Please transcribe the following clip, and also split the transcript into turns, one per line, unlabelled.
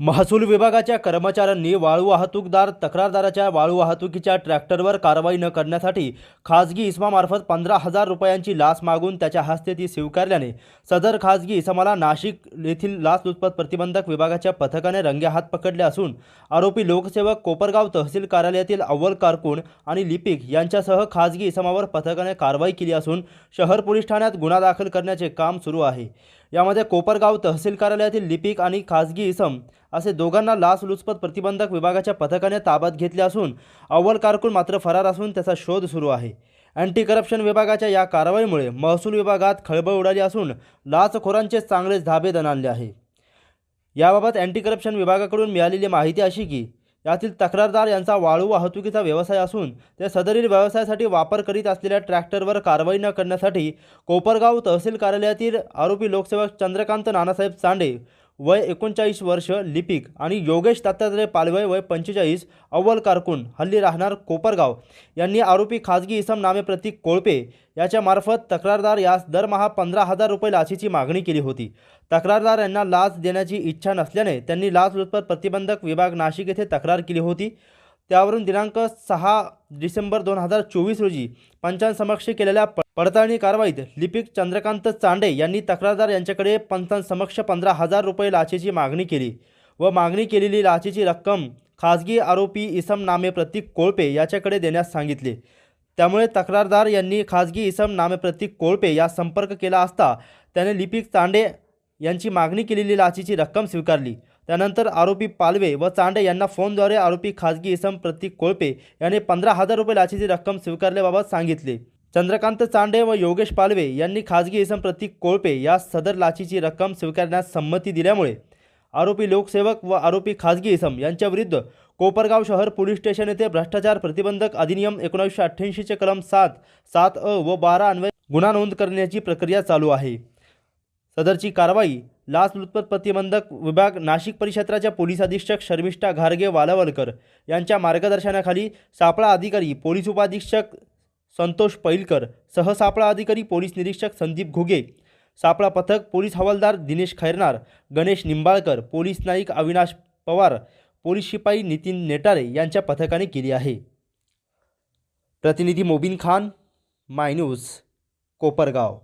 महसूल विभागाच्या कर्मचाऱ्यांनी वाळू वाहतूकदार तक्रारदाराच्या वाळू वाहतुकीच्या ट्रॅक्टरवर कारवाई न करण्यासाठी खाजगी इसमामार्फत पंधरा हजार रुपयांची लाच मागून त्याच्या हस्ते ती स्वीकारल्याने सदर खाजगी इसमाला नाशिक येथील लाचलुचपत प्रतिबंधक विभागाच्या पथकाने रंगेहात पकडले असून आरोपी लोकसेवक कोपरगाव तहसील कार्यालयातील अव्वल कारकून आणि लिपिक यांच्यासह खाजगी इसमावर पथकाने कारवाई केली असून शहर पोलीस ठाण्यात गुन्हा दाखल करण्याचे काम सुरू आहे. यामध्ये कोपरगाव तहसील कार्यालयातील लिपिक आणि खाजगी इसम असे दोघांना लाचलुचपत प्रतिबंधक विभागाच्या पथकाने ताब्यात घेतले असून अव्वल कारकून मात्र फरार असून त्याचा शोध सुरू आहे. अँटी करप्शन विभागाच्या या कारवाईमुळे महसूल विभागात खळबळ उडाली असून लाचखोरांचे चांगलेच धाबे दणाणले आहे. याबाबत अँटी करप्शन विभागाकडून मिळालेली माहिती अशी की यातील तक्रारदार यांचा वाळू वाहतुकीचा व्यवसाय असून ते सदरील व्यवसायासाठी वापर करीत असलेल्या ट्रॅक्टरवर कारवाई न करण्यासाठी कोपरगाव तहसील कार्यालयातील आरोपी लोकसेवक चंद्रकांत नानासाहेब चांडे वय एकोणचाळीस वर्ष लिपिक आणि योगेश दत्तात्रय पालवय वय पंचेचाळीस अव्वल कारकून हल्ली राहणार कोपरगाव. यांनी आरोपी खाजगी इसम नामे प्रतीक कोळपे याच्यामार्फत तक्रारदार यास दरमहा पंधरा हजार रुपये लाचीची मागणी केली होती. तक्रारदार यांना लाच देण्याची इच्छा नसल्याने त्यांनी लाचलुचपत प्रतिबंधक विभाग नाशिक येथे तक्रार केली होती. त्यावरून दिनांक सहा डिसेंबर दोन हजार चोवीस रोजी पंचांसमक्ष केलेल्या प- पडताळणी कारवाईत लिपिक चंद्रकांत चांडे यांनी तक्रारदार यांच्याकडे पंचांसमक्ष पंधरा हजार रुपये लाचेची मागणी केली व मागणी केलेली लाचेची रक्कम खाजगी आरोपी इसम नामे प्रतीक कोळपे याच्याकडे देण्यास सांगितले. त्यामुळे तक्रारदार यांनी खाजगी इसम नामे प्रतीक कोळपे या संपर्क केला असता त्याने लिपिक चांडे यांची मागणी केलेली लाचेची रक्कम स्वीकारली. त्यानंतर आरोपी पालवे व चांडे यांना फोनद्वारे आरोपी खाजगी इसम प्रतीक कोळपे यांनी पंधरा हजार रुपये लाचेची रक्कम स्वीकारल्याबाबत सांगितले. चंद्रकांत चांडे व योगेश पालवे यांनी खाजगी इसम प्रतीक कोळपे या सदर लाचीची रक्कम स्वीकारण्यास संमती दिल्यामुळे आरोपी लोकसेवक व आरोपी खाजगी इसम यांच्याविरुद्ध कोपरगाव शहर पोलीस स्टेशन येथे भ्रष्टाचार प्रतिबंधक अधिनियम एकोणीसशे अठ्ठ्याऐंशीचे कलम सात सात अ व बारा अन्वये गुन्हा नोंद करण्याची प्रक्रिया चालू आहे. सदरची कारवाई लाचलुचपत प्रतिबंधक विभाग नाशिक परिक्षेत्राच्या पोलीस अधीक्षक शर्मिष्ठा घारगे वालावलकर यांच्या मार्गदर्शनाखाली सापळा अधिकारी पोलीस उपाधीक्षक संतोष पैलकर सहसापळा अधिकारी पोलीस निरीक्षक संदीप घुगे सापळा पथक पोलीस हवालदार दिनेश खैरनार गणेश निंबाळकर पोलीस नाईक अविनाश पवार पोलीस शिपाई नितीन नेटारे यांच्या पथकाने केली आहे. प्रतिनिधी मोबिन खान माय न्यूज कोपरगाव.